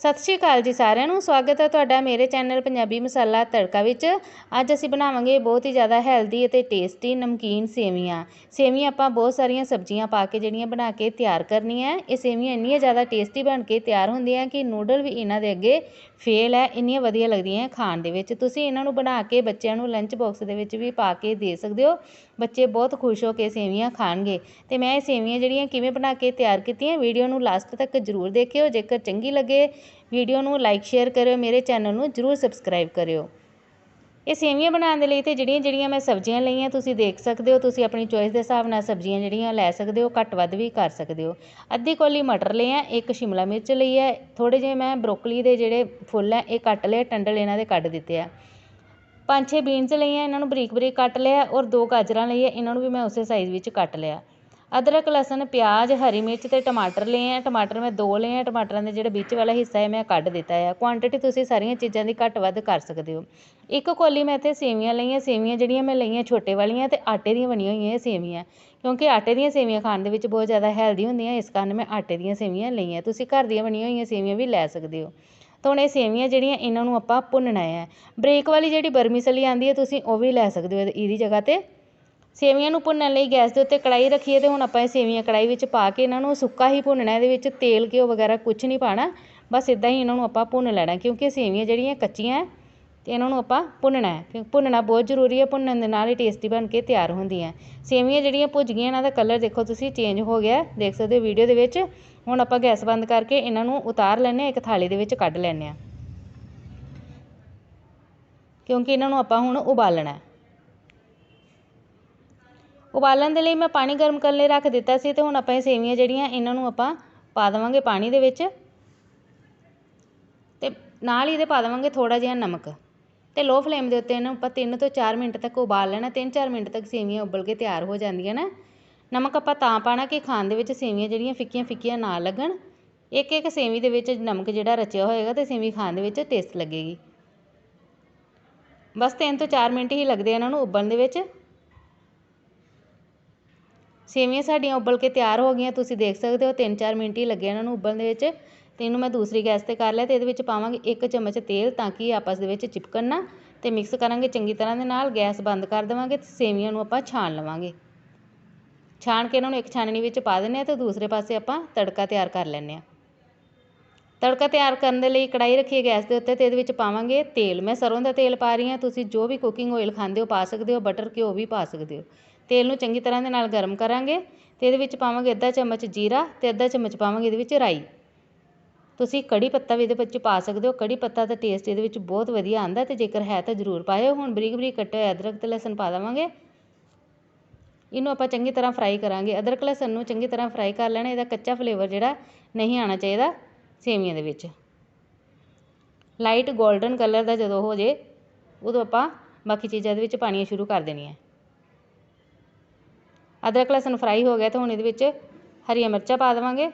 ਸਤਿ ਸ਼੍ਰੀ ਅਕਾਲ ਜੀ ਸਾਰਿਆਂ ਨੂੰ। ਸਵਾਗਤ ਹੈ ਤੁਹਾਡਾ ਮੇਰੇ ਚੈਨਲ ਪੰਜਾਬੀ ਮਸਾਲਾ ਤੜਕਾ ਵਿੱਚ। ਅੱਜ ਅਸੀਂ ਬਣਾਵਾਂਗੇ ਬਹੁਤ ਹੀ ਜ਼ਿਆਦਾ ਹੈਲਦੀ ਅਤੇ ਟੇਸਟੀ ਨਮਕੀਨ ਸੇਵੀਆਂ। ਸੇਵੀਆਂ ਆਪਾਂ ਬਹੁਤ ਸਾਰੀਆਂ ਸਬਜ਼ੀਆਂ ਪਾ ਕੇ ਜਿਹੜੀਆਂ ਬਣਾ ਕੇ ਤਿਆਰ ਕਰਨੀਆਂ ਇਹ ਸੇਵੀਆਂ ਇੰਨੀਆਂ ਜ਼ਿਆਦਾ ਟੇਸਟੀ ਬਣ ਕੇ ਤਿਆਰ ਹੁੰਦੀਆਂ ਕਿ ਨੂਡਲ ਵੀ ਇਹਨਾਂ ਦੇ ਅੱਗੇ ਫੇਲ ਹੈ, ਇੰਨੀਆਂ ਵਧੀਆ ਲੱਗਦੀਆਂ ਖਾਣ ਦੇ ਵਿੱਚ। ਤੁਸੀਂ ਇਹਨਾਂ ਨੂੰ ਬਣਾ ਕੇ ਬੱਚਿਆਂ ਨੂੰ ਲੰਚ ਬਾਕਸ ਦੇ ਵਿੱਚ ਵੀ ਪਾ ਕੇ ਦੇ ਸਕਦੇ ਹੋ। ਬੱਚੇ ਬਹੁਤ ਖੁਸ਼ ਹੋ ਕੇ ਸੇਵੀਆਂ ਖਾਣਗੇ। ਅਤੇ ਮੈਂ ਇਹ ਸੇਵੀਆਂ ਜਿਹੜੀਆਂ ਕਿਵੇਂ ਬਣਾ ਕੇ ਤਿਆਰ ਕੀਤੀਆਂ, ਵੀਡੀਓ ਨੂੰ ਲਾਸਟ ਤੱਕ ਜ਼ਰੂਰ ਦੇਖਿਓ। ਜੇਕਰ ਚੰਗੀ ਲੱਗੇ, ਵੀਡੀਓ ਨੂੰ ਲਾਈਕ ਸ਼ੇਅਰ ਕਰਿਓ। ਮੇਰੇ ਚੈਨਲ ਨੂੰ ਜ਼ਰੂਰ ਸਬਸਕ੍ਰਾਈਬ ਕਰਿਓ। ਇਹ ਸੇਵੀਆਂ ਬਣਾਉਣ ਦੇ ਲਈ ਤੇ ਜਿਹੜੀਆਂ ਜਿਹੜੀਆਂ ਮੈਂ ਸਬਜ਼ੀਆਂ ਲਈਆਂ, ਤੁਸੀਂ ਦੇਖ ਸਕਦੇ ਹੋ। ਤੁਸੀਂ ਆਪਣੀ ਚੋਇਸ ਦੇ ਹਿਸਾਬ ਨਾਲ ਸਬਜ਼ੀਆਂ ਜਿਹੜੀਆਂ ਲੈ ਸਕਦੇ ਹੋ, ਘੱਟ ਵੱਧ ਵੀ ਕਰ ਸਕਦੇ ਹੋ। ਅੱਧੀ ਕੋਲੀ ਮਟਰ ਲਏ ਆ, ਇੱਕ ਸ਼ਿਮਲਾ ਮਿਰਚ ਲਈ ਹੈ ਥੋੜੇ ਜਿਹੇ ਮੈਂ ਬਰੋਕਲੀ ਦੇ ਜਿਹੜੇ ਫੁੱਲ ਹੈ ਇਹ ਕੱਟ ਲਏ, ਟੰਡਲ ਇਹਨਾਂ ਦੇ ਕੱਢ ਦਿੱਤੇ ਆ। ਪੰਜ ਛੇ ਬੀਨਸ ਲਈਆਂ, ਇਹਨਾਂ ਨੂੰ ਬਰੀਕ ਬਰੀਕ ਕੱਟ ਲਿਆ ਔਰ ਦੋ ਗਾਜਰਾਂ ਲਈਆਂ, ਇਹਨਾਂ ਨੂੰ ਵੀ ਮੈਂ ਉਸੇ ਸਾਈਜ਼ ਵਿੱਚ ਕੱਟ ਲਿਆ। ਅਦਰਕ, ਲਸਣ, ਪਿਆਜ਼, ਹਰੀ ਮਿਰਚ ਅਤੇ ਟਮਾਟਰ ਲਏ ਆ। ਟਮਾਟਰ ਮੈਂ ਦੋ ਲਏ ਆ। ਟਮਾਟਰਾਂ ਦੇ ਜਿਹੜਾ ਵਿੱਚ ਵਾਲਾ ਹਿੱਸਾ ਹੈ, ਮੈਂ ਕੱਢ ਦਿੱਤਾ ਹੈ ਕੁਆਂਟਿਟੀ ਤੁਸੀਂ ਸਾਰੀਆਂ ਚੀਜ਼ਾਂ ਦੀ ਘੱਟ ਵੱਧ ਕਰ ਸਕਦੇ ਹੋ। ਇੱਕ ਕੋਲੀ ਮੈਂ ਇੱਥੇ ਸੇਵੀਆਂ ਲਈਆਂ। ਸੇਵੀਆਂ ਜਿਹੜੀਆਂ ਮੈਂ ਲਈਆਂ ਛੋਟੇ ਵਾਲੀਆਂ ਅਤੇ ਆਟੇ ਦੀਆਂ ਬਣੀਆਂ ਹੋਈਆਂ ਇਹ ਸੇਵੀਆਂ। ਕਿਉਂਕਿ ਆਟੇ ਦੀਆਂ ਸੇਵੀਆਂ ਖਾਣ ਦੇ ਵਿੱਚ ਬਹੁਤ ਜ਼ਿਆਦਾ ਹੈਲਦੀ ਹੁੰਦੀਆਂ, ਇਸ ਕਾਰਨ ਮੈਂ ਆਟੇ ਦੀਆਂ ਸੇਵੀਆਂ ਲਈਆਂ। ਤੁਸੀਂ ਘਰ ਦੀਆਂ ਬਣੀਆਂ ਹੋਈਆਂ ਸੇਵੀਆਂ ਵੀ ਲੈ ਸਕਦੇ ਹੋ। ਤਾਂ ਹੁਣ ਇਹ ਸੇਵੀਆਂ ਜਿਹੜੀਆਂ ਇਹਨਾਂ ਨੂੰ ਆਪਾਂ ਭੁੰਨਣਾ ਹੈ। ਬ੍ਰੇਕ ਵਾਲੀ ਜਿਹੜੀ ਬਰਮੀਸਲੀ ਆਉਂਦੀ ਹੈ, ਤੁਸੀਂ ਉਹ ਵੀ ਲੈ ਸਕਦੇ ਹੋ ਇਹਦੀ ਜਗ੍ਹਾ ਤੇ। ਸੇਵੀਆਂ ਨੂੰ ਭੁੰਨਣ ਲਈ ਗੈਸ ਦੇ ਉੱਤੇ ਕੜਾਈ ਰੱਖੀਏ ਹੈ ਤੇ ਹੁਣ ਆਪਾਂ ਇਹ ਸੇਵੀਆਂ ਕੜਾਈ ਵਿੱਚ ਪਾ ਕੇ ਇਹਨਾਂ ਨੂੰ ਸੁੱਕਾ ਹੀ ਭੁੰਨਣਾ ਇਹਦੇ ਵਿੱਚ ਤੇਲ, ਘਿਓ ਵਗੈਰਾ ਕੁਝ ਨਹੀਂ ਪਾਣਾ। ਬਸ ਇਦਾਂ ਹੀ ਇਹਨਾਂ ਨੂੰ ਆਪਾਂ ਭੁੰਨ ਲੈਣਾ, ਕਿਉਂਕਿ ਸੇਵੀਆਂ ਜਿਹੜੀਆਂ ਕੱਚੀਆਂ ਹੈ, ਤੇ ਇਹਨਾਂ ਨੂੰ ਆਪਾਂ ਭੁੰਨਣਾ ਹੈ। ਕਿਉਂਕਿ ਭੁੰਨਣਾ ਬਹੁਤ ਜ਼ਰੂਰੀ ਹੈ, ਭੁੰਨਣ ਦੇ ਨਾਲ ਹੀ ਟੇਸਟੀ ਬਣ ਕੇ ਤਿਆਰ ਹੁੰਦੀਆਂ ਸੇਵੀਆਂ ਜਿਹੜੀਆਂ ਭੁੱਜ ਗਈਆਂ, ਇਹਨਾਂ ਦਾ ਕਲਰ ਦੇਖੋ ਤੁਸੀਂ ਚੇਂਜ ਹੋ ਗਿਆ ਦੇਖ ਸਕਦੇ ਹੋ ਵੀਡੀਓ ਦੇ ਵਿੱਚ। ਹੁਣ ਆਪਾਂ ਗੈਸ ਬੰਦ ਕਰਕੇ ਇਹਨਾਂ ਨੂੰ ਉਤਾਰ ਲੈਂਦੇ ਹਾਂ, ਇੱਕ ਥਾਲੀ ਦੇ ਵਿੱਚ ਕੱਢ ਲੈਂਦੇ ਹਾਂ। ਕਿਉਂਕਿ ਇਹਨਾਂ ਨੂੰ ਆਪਾਂ ਹੁਣ ਉਬਾਲਣਾ ਹੈ। ਉਬਾਲਣ ਦੇ ਲਈ ਮੈਂ ਪਾਣੀ ਗਰਮ ਕਰਨ ਲਈ ਰੱਖ ਦਿੱਤਾ ਸੀ ਤੇ ਹੁਣ ਆਪਾਂ ਇਹ ਸੇਵੀਆਂ ਜਿਹੜੀਆਂ, ਇਹਨਾਂ ਨੂੰ ਆਪਾਂ ਪਾ ਦੇਵਾਂਗੇ ਪਾਣੀ ਦੇ ਵਿੱਚ। ਤੇ ਨਾਲ ਹੀ ਇਹਦੇ ਪਾ ਦੇਵਾਂਗੇ ਥੋੜਾ ਜਿਹਾ ਨਮਕ। ਤੇ ਲੋ ਫਲੇਮ ਦੇ ਉੱਤੇ ਇਹਨੂੰ ਆਪਾਂ 3 ਤੋਂ 4 ਮਿੰਟ ਤੱਕ ਉਬਾਲ ਲੈਣਾ 3-4 ਮਿੰਟ ਤੱਕ ਸੇਵੀਆਂ ਉਬਲ ਕੇ ਤਿਆਰ ਹੋ ਜਾਂਦੀਆਂ ਨੇ। ਨਮਕ ਆਪਾਂ ਤਾਂ ਪਾਣਾ ਕਿ ਖਾਣ ਦੇ ਵਿੱਚ ਸੇਵੀਆਂ ਜਿਹੜੀਆਂ ਫਿੱਕੀਆਂ ਫਿੱਕੀਆਂ ਨਾ ਲੱਗਣ। ਇੱਕ ਇੱਕ ਸੇਵੀ ਦੇ ਵਿੱਚ ਨਮਕ ਜਿਹੜਾ ਰਚਿਆ ਹੋਏਗਾ ਤੇ ਸੇਵੀ ਖਾਣ ਦੇ ਵਿੱਚ ਟੇਸਟ ਲੱਗੇਗੀ। ਬਸ 3 ਤੋਂ 4 ਮਿੰਟ ਹੀ ਲੱਗਦੇ ਇਹਨਾਂ ਨੂੰ ਉਬਲਣ ਦੇ ਵਿੱਚ। ਸੇਵੀਆਂ ਸਾਡੀਆਂ ਉਬਲ ਕੇ ਤਿਆਰ ਹੋ ਗਈਆਂ, ਤੁਸੀਂ ਦੇਖ ਸਕਦੇ ਹੋ 3-4 ਮਿੰਟ ਹੀ ਲੱਗੇ ਇਹਨਾਂ ਨੂੰ ਉਬਲਣ ਦੇ ਵਿੱਚ। ਤੇ ਇਹਨੂੰ ਮੈਂ ਦੂਸਰੀ ਗੈਸ ਤੇ ਕਰ ਲਿਆ ਤੇ ਇਹਦੇ ਵਿੱਚ ਪਾਵਾਂਗੇ 1 ਚਮਚ ਤੇਲ ਤਾਂ ਕਿ ਆਪਸ ਦੇ ਵਿੱਚ ਚਿਪਕਣ ਨਾ। ਤੇ ਮਿਕਸ ਕਰਾਂਗੇ ਚੰਗੀ ਤਰ੍ਹਾਂ ਦੇ ਨਾਲ, ਗੈਸ ਬੰਦ ਕਰ ਦੇਵਾਂਗੇ ਤੇ ਸੇਵੀਆਂ ਨੂੰ ਆਪਾਂ ਛਾਣ ਲਵਾਂਗੇ। ਛਾਣ ਕੇ ਇਹਨਾਂ ਨੂੰ ਇੱਕ ਛਾਨਣੀ ਵਿੱਚ ਪਾ ਦਿੰਦੇ ਹਾਂ ਅਤੇ ਦੂਸਰੇ ਪਾਸੇ ਆਪਾਂ ਤੜਕਾ ਤਿਆਰ ਕਰ ਲੈਂਦੇ ਹਾਂ। ਤੜਕਾ ਤਿਆਰ ਕਰਨ ਦੇ ਲਈ ਕੜਾਈ ਰੱਖੀ ਗੈਸ ਦੇ ਉੱਤੇ ਤੇ ਇਹਦੇ ਵਿੱਚ ਪਾਵਾਂਗੇ ਤੇਲ। ਮੈਂ ਸਰੋਂ ਦਾ ਤੇਲ ਪਾ ਰਹੀ ਹਾਂ। ਤੁਸੀਂ ਜੋ ਵੀ ਕੁਕਿੰਗ ਆਇਲ ਖਾਂਦੇ ਹੋ ਪਾ ਸਕਦੇ ਹੋ ਬਟਰ ਘਿਓ ਵੀ ਪਾ ਸਕਦੇ ਹੋ। ਤੇਲ ਨੂੰ ਚੰਗੀ ਤਰ੍ਹਾਂ ਦੇ ਨਾਲ ਗਰਮ ਕਰਾਂਗੇ ਤੇ ਇਹਦੇ ਵਿੱਚ ਪਾਵਾਂਗੇ ਅੱਧਾ ਚਮਚ ਜੀਰਾ ਤੇ ਅੱਧਾ ਚਮਚ ਪਾਵਾਂਗੇ ਇਹਦੇ ਵਿੱਚ ਰਾਈ। ਤੁਸੀਂ ਕੜੀ ਪੱਤਾ ਵੀ ਇਹਦੇ ਵਿੱਚ ਪਾ ਸਕਦੇ ਹੋ। ਕੜੀ ਪੱਤਾ ਦਾ ਟੇਸਟ ਇਹਦੇ ਵਿੱਚ ਬਹੁਤ ਵਧੀਆ ਆਉਂਦਾ ਤੇ ਜੇਕਰ ਹੈ ਤਾਂ ਜ਼ਰੂਰ ਪਾਇਓ। ਹੁਣ ਬਰੀਕ ਬਰੀਕ ਕੱਟਿਆ ਹੋਇਆ ਅਦਰਕ ਤੇ ਲਸਣ ਪਾ ਦੇਵਾਂਗੇ। ਇਹਨੂੰ ਆਪਾਂ ਚੰਗੀ ਤਰ੍ਹਾਂ ਫਰਾਈ ਕਰਾਂਗੇ। ਅਦਰਕ ਲਸਣ ਨੂੰ ਚੰਗੀ ਤਰ੍ਹਾਂ ਫਰਾਈ ਕਰ ਲੈਣਾ, ਇਹਦਾ ਕੱਚਾ ਫਲੇਵਰ ਜਿਹੜਾ ਨਹੀਂ ਆਉਣਾ ਚਾਹੀਦਾ ਸੇਵੀਆਂ ਦੇ ਵਿੱਚ। ਲਾਈਟ 골ਡਨ ਕਲਰ ਦਾ ਜਦੋਂ ਹੋ ਜੇ, ਉਦੋਂ ਆਪਾਂ ਬਾਕੀ ਚੀਜ਼ਾਂ ਦੇ ਵਿੱਚ ਪਾਣੀਆਂ ਸ਼ੁਰੂ ਕਰ ਦੇਣੀਆਂ। ਅਦਰਕ ਲਸਣ ਫਰਾਈ ਹੋ ਗਿਆ ਤਾਂ ਹੁਣ ਇਹਦੇ ਵਿੱਚ ਹਰੀਆਂ ਮਿਰਚਾਂ ਪਾ ਦੇਵਾਂਗੇ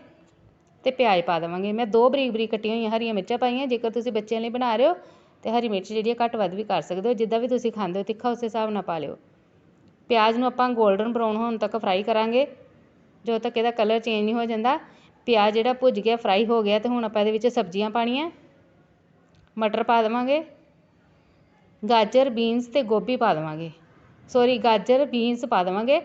ਤੇ ਪਿਆਜ਼ ਪਾ ਦੇਵਾਂਗੇ। ਮੈਂ ਦੋ ਬਰੀਕ ਬਰੀਕ ਕੱਟੀਆਂ ਹੋਈਆਂ ਹਰੀਆਂ ਮਿਰਚਾਂ ਪਾਈਆਂ, ਜੇਕਰ ਤੁਸੀਂ ਬੱਚਿਆਂ ਲਈ ਬਣਾ ਰਹੇ ਹੋ ਤੇ ਹਰੀ ਮਿਰਚ ਜਿਹੜੀ ਹੈ ਘੱਟ ਵੱਧ ਵੀ ਕਰ ਸਕਦੇ ਹੋ। ਜਿੱਦਾਂ ਵੀ ਤੁਸੀਂ ਖਾਂਦੇ ਹੋ, ਤਿੱਖਾ ਉਸੇ ਹਿਸਾਬ ਨਾਲ ਪਾ ਲਿਓ। ਪਿਆਜ਼ ਨੂੰ ਆਪਾਂ 골ਡਨ ਬਰਾਊਨ ਹੋਣ ਤੱਕ ਫਰਾਈ ਕਰਾਂਗੇ। ਜਦੋਂ ਤੱਕ ਇਹਦਾ ਕਲਰ ਚੇਂਜ ਨਹੀਂ ਹੋ ਜਾਂਦਾ, ਪਿਆਜ਼ ਜਿਹੜਾ ਭੁੱਜ ਗਿਆ ਫਰਾਈ ਹੋ ਗਿਆ ਤੇ ਹੁਣ ਆਪਾਂ ਇਹਦੇ ਵਿੱਚ ਸਬਜ਼ੀਆਂ ਪਾਣੀਆਂ। ਮਟਰ ਪਾ ਦੇਵਾਂਗੇ, ਗਾਜਰ ਬੀਨਸ ਤੇ ਗੋਭੀ ਪਾ ਦੇਵਾਂਗੇ। ਸੌਰੀ ਗਾਜਰ ਬੀਨਸ ਪਾ ਦੇਵਾਂਗੇ।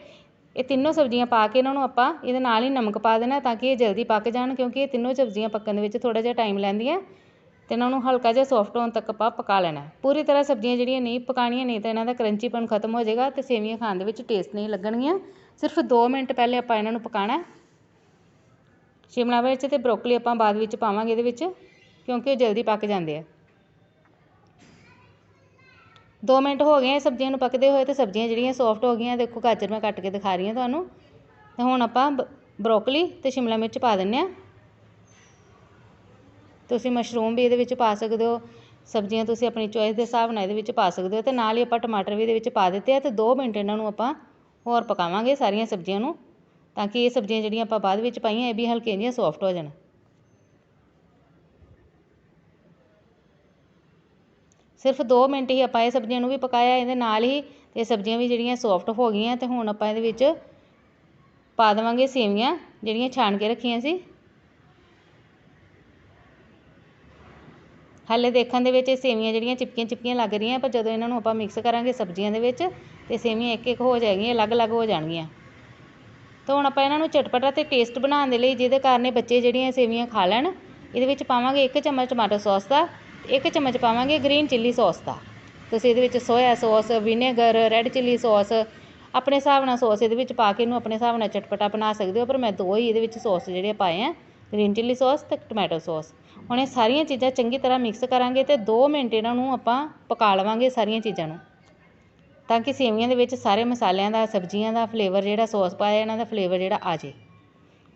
ਇਹ ਤਿੰਨੋਂ ਸਬਜ਼ੀਆਂ ਪਾ ਕੇ ਇਹਨਾਂ ਨੂੰ ਆਪਾਂ ਇਹਦੇ ਨਾਲ ਹੀ ਨਮਕ ਪਾ ਦੇਣਾ ਤਾਂ ਕਿ ਇਹ ਜਲਦੀ ਪੱਕ ਜਾਣ ਕਿਉਂਕਿ ਇਹ ਤਿੰਨੋਂ ਸਬਜ਼ੀਆਂ ਪੱਕਣ ਦੇ ਵਿੱਚ ਥੋੜਾ ਜਿਹਾ ਟਾਈਮ ਲੈਂਦੀਆਂ। ਤੇ ਇਹਨਾਂ ਨੂੰ ਹਲਕਾ ਜਿਹਾ ਸੌਫਟ ਹੋਣ ਤੱਕ ਆਪਾਂ ਪਕਾ ਲੈਣਾ। ਪੂਰੀ ਤਰ੍ਹਾਂ ਸਬਜ਼ੀਆਂ ਜਿਹੜੀਆਂ ਨਹੀਂ ਪਕਾਣੀਆਂ, ਨਹੀਂ ਤਾਂ ਇਹਨਾਂ ਦਾ ਕਰੰਚੀਪਨ ਖਤਮ ਹੋ ਜਾਏਗਾ ਤੇ ਸੇਵੀਆਂ ਖਾਣ ਦੇ ਵਿੱਚ ਟੇਸਟ ਨਹੀਂ ਲੱਗਣਗੀਆਂ। ਸਿਰਫ 2 ਮਿੰਟ ਪਹਿਲੇ ਆਪਾਂ ਇਹਨਾਂ ਨੂੰ ਪਕਾਣਾ। ਸ਼ਿਮਲਾ ਮਿਰਚ ਤੇ ਬਰੋਕਲੀ ਆਪਾਂ ਬਾਅਦ ਵਿੱਚ ਪਾਵਾਂਗੇ ਇਹਦੇ ਵਿੱਚ, ਕਿਉਂਕਿ ਉਹ ਜਲਦੀ ਪੱਕ ਜਾਂਦੇ ਆ। 2 ਮਿੰਟ ਹੋ ਗਏ ਸਬਜ਼ੀਆਂ ਨੂੰ ਪੱਕਦੇ ਹੋਏ ਤੇ ਸਬਜ਼ੀਆਂ ਜਿਹੜੀਆਂ ਸੌਫਟ ਹੋ ਗਈਆਂ, ਦੇਖੋ ਗਾਜਰ ਮੈਂ ਕੱਟ ਕੇ ਦਿਖਾ ਰਹੀ ਹਾਂ ਤੁਹਾਨੂੰ। ਤੇ ਹੁਣ ਆਪਾਂ ਬਰੋਕਲੀ ਤੇ ਸ਼ਿਮਲਾ ਮਿਰਚ ਪਾ ਦਿੰਨੇ ਆ ਤੁਸੀਂ ਮਸ਼ਰੂਮ ਵੀ ਇਹਦੇ ਵਿੱਚ ਪਾ ਸਕਦੇ ਹੋ, ਸਬਜ਼ੀਆਂ ਤੁਸੀਂ ਆਪਣੀ ਚੋਇਸ ਦੇ ਹਿਸਾਬ ਨਾਲ ਇਹਦੇ ਵਿੱਚ ਪਾ ਸਕਦੇ ਹੋ ਅਤੇ ਨਾਲ ਹੀ ਆਪਾਂ ਟਮਾਟਰ ਵੀ ਇਹਦੇ ਵਿੱਚ ਪਾ ਦਿੱਤੇ ਆ ਅਤੇ ਦੋ ਮਿੰਟ ਇਹਨਾਂ ਨੂੰ ਆਪਾਂ ਹੋਰ ਪਕਾਵਾਂਗੇ ਸਾਰੀਆਂ ਸਬਜ਼ੀਆਂ ਨੂੰ, ਤਾਂ ਕਿ ਇਹ ਸਬਜ਼ੀਆਂ ਜਿਹੜੀਆਂ ਆਪਾਂ ਬਾਅਦ ਵਿੱਚ ਪਾਈਆਂ ਇਹ ਵੀ ਹਲਕੀਆਂ ਜਿਹੀਆਂ ਸੌਫਟ ਹੋ ਜਾਣ। ਸਿਰਫ 2 ਮਿੰਟ ਹੀ ਆਪਾਂ ਇਹ ਸਬਜ਼ੀਆਂ ਨੂੰ ਵੀ ਪਕਾਇਆ, ਇਹਦੇ ਨਾਲ ਹੀ ਤੇ ਸਬਜ਼ੀਆਂ ਵੀ ਜਿਹੜੀਆਂ ਸੌਫਟ ਹੋ ਗਈਆਂ ਤੇ ਹੁਣ ਆਪਾਂ ਇਹਦੇ ਵਿੱਚ ਪਾ ਦੇਵਾਂਗੇ ਸੇਵੀਆਂ ਜਿਹੜੀਆਂ ਛਾਣ ਕੇ ਰੱਖੀਆਂ ਸੀ। ਹਾਲੇ ਦੇਖਣ ਦੇ ਵਿੱਚ ਇਹ ਸੇਵੀਆਂ ਜਿਹੜੀਆਂ ਚਿਪਕੀਆਂ ਚਿਪਕੀਆਂ ਲੱਗ ਰਹੀਆਂ, ਪਰ ਜਦੋਂ ਇਹਨਾਂ ਨੂੰ ਆਪਾਂ ਮਿਕਸ ਕਰਾਂਗੇ ਸਬਜ਼ੀਆਂ ਦੇ ਵਿੱਚ, ਤੇ ਸੇਵੀਆਂ ਇੱਕ ਇੱਕ ਹੋ ਜਾਏਗੀਆਂ, ਅਲੱਗ-ਅਲੱਗ ਹੋ ਜਾਣਗੀਆਂ। ਤਾਂ ਹੁਣ ਆਪਾਂ ਇਹਨਾਂ ਨੂੰ ਚਟਪਟਾ ਤੇ ਟੇਸਟ ਬਣਾਉਣ ਦੇ ਲਈ, ਜਿਹਦੇ ਕਾਰਨ ਇਹ ਬੱਚੇ ਜਿਹੜੀਆਂ ਸੇਵੀਆਂ ਖਾ ਲੈਣ, ਇਹਦੇ ਵਿੱਚ ਪਾਵਾਂਗੇ ਇੱਕ ਚਮਚ ਟਮਾਟੋ ਸੌਸ ਦਾ, ਇੱਕ ਚਮਚ ਪਾਵਾਂਗੇ ਗ੍ਰੀਨ ਚਿੱਲੀ ਸੌਸ ਦਾ। ਤੁਸੀਂ ਇਹਦੇ ਵਿੱਚ soya sauce vinegar red chilli sauce ਆਪਣੇ ਹਿਸਾਬ ਨਾਲ ਸੌਸ ਇਹਦੇ ਵਿੱਚ ਪਾ ਕੇ ਇਹਨੂੰ ਆਪਣੇ ਹਿਸਾਬ ਨਾਲ ਚਟਪਟਾ ਬਣਾ ਸਕਦੇ ਹੋ, ਪਰ ਮੈਂ ਦੋ ਹੀ ਇਹਦੇ ਵਿੱਚ ਸੌਸ ਜਿਹੜੇ ਪਾਏ ਆ ਗ੍ਰੀਨ ਚਿੱਲੀ ਸੌਸ ਤੇ ਟੋਮੈਟੋ ਸੌਸ ਹੁਣ ਇਹ ਸਾਰੀਆਂ ਚੀਜ਼ਾਂ ਚੰਗੀ ਤਰ੍ਹਾਂ ਮਿਕਸ ਕਰਾਂਗੇ ਤੇ 2 ਮਿੰਟ ਇਹਨਾਂ ਨੂੰ ਆਪਾਂ ਪਕਾ ਲਵਾਂਗੇ ਸਾਰੀਆਂ ਚੀਜ਼ਾਂ ਨੂੰ। ਤਾਂ ਕਿ ਸੇਵੀਆਂ ਦੇ ਵਿੱਚ ਸਾਰੇ ਮਸਾਲਿਆਂ ਦਾ, ਸਬਜ਼ੀਆਂ ਦਾ ਫਲੇਵਰ ਜਿਹੜਾ ਸੌਸ ਪਾਇਆ, ਇਹਨਾਂ ਦਾ ਫਲੇਵਰ ਜਿਹੜਾ ਆ ਜੇ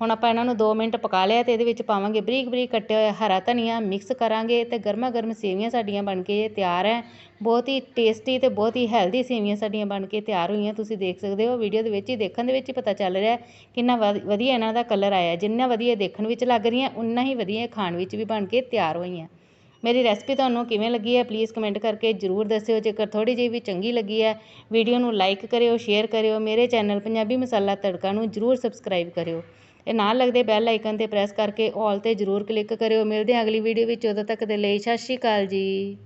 ਹੁਣ ਆਪਾਂ ਇਹਨਾਂ ਨੂੰ 2 ਮਿੰਟ ਪਕਾ ਲਿਆ ਤੇ ਇਹਦੇ ਵਿੱਚ ਪਾਵਾਂਗੇ ਬਰੀਕ ਬਰੀਕ ਕੱਟਿਆ ਹੋਇਆ ਹਰਾ ਧਨੀਆ ਮਿਕਸ ਕਰਾਂਗੇ ਤੇ ਗਰਮਾ ਗਰਮ ਸੇਵੀਆਂ ਸਾਡੀਆਂ ਬਣ ਕੇ ਤਿਆਰ ਹੈ ਬਹੁਤ ਹੀ ਟੇਸਟੀ ਤੇ ਬਹੁਤ ਹੀ ਹੈਲਦੀ ਸੇਵੀਆਂ ਸਾਡੀਆਂ ਬਣ ਕੇ ਤਿਆਰ ਹੋਈਆਂ, ਤੁਸੀਂ ਦੇਖ ਸਕਦੇ ਹੋ। ਵੀਡੀਓ ਦੇ ਵਿੱਚ ਹੀ ਦੇਖਣ ਦੇ ਵਿੱਚ ਹੀ ਪਤਾ ਚੱਲ ਰਿਹਾ ਕਿੰਨਾ ਵਧ- ਵਧੀਆ ਇਹਨਾਂ ਦਾ ਕਲਰ ਆਇਆ ਜਿੰਨਾ ਵਧੀਆ ਦੇਖਣ ਵਿੱਚ ਲੱਗ ਰਹੀਆਂ ਉਨਾ ਹੀ ਵਧੀਆ ਖਾਣ ਵਿੱਚ ਵੀ ਬਣ ਕੇ ਤਿਆਰ ਹੋਈਆਂ। ਮੇਰੀ ਰੈਸਪੀ ਤੁਹਾਨੂੰ ਕਿਵੇਂ ਲੱਗੀ ਹੈ ਪਲੀਜ਼ ਕਮੈਂਟ ਕਰਕੇ ਜਰੂਰ ਦੱਸਿਓ। ਜੇਕਰ ਥੋੜੀ ਜਿਹੀ ਵੀ ਚੰਗੀ ਲੱਗੀ ਹੈ ਵੀਡੀਓ ਨੂੰ ਲਾਈਕ ਕਰਿਓ ਸ਼ੇਅਰ ਕਰਿਓ। ਮੇਰੇ ਚੈਨਲ ਪੰਜਾਬੀ ਮਸਾਲਾ ਤੜਕਾ ਨੂੰ ਜਰੂਰ ਸਬਸਕ੍ਰਾਈਬ ਕਰਿਓ। ਇਹ ਨਾਲ ਲੱਗਦੇ ਬੈਲ ਆਈਕਨ ਤੇ ਪ੍ਰੈਸ ਕਰਕੇ ਆਲ ਤੇ ਜਰੂਰ ਕਲਿੱਕ ਕਰਿਓ। ਮਿਲਦੇ ਹਾਂ ਅਗਲੀ ਵੀਡੀਓ ਵਿੱਚ। ਉਦੋਂ ਤੱਕ ਦੇ ਲਈ ਸਤਿ ਸ਼੍ਰੀ ਅਕਾਲ ਜੀ।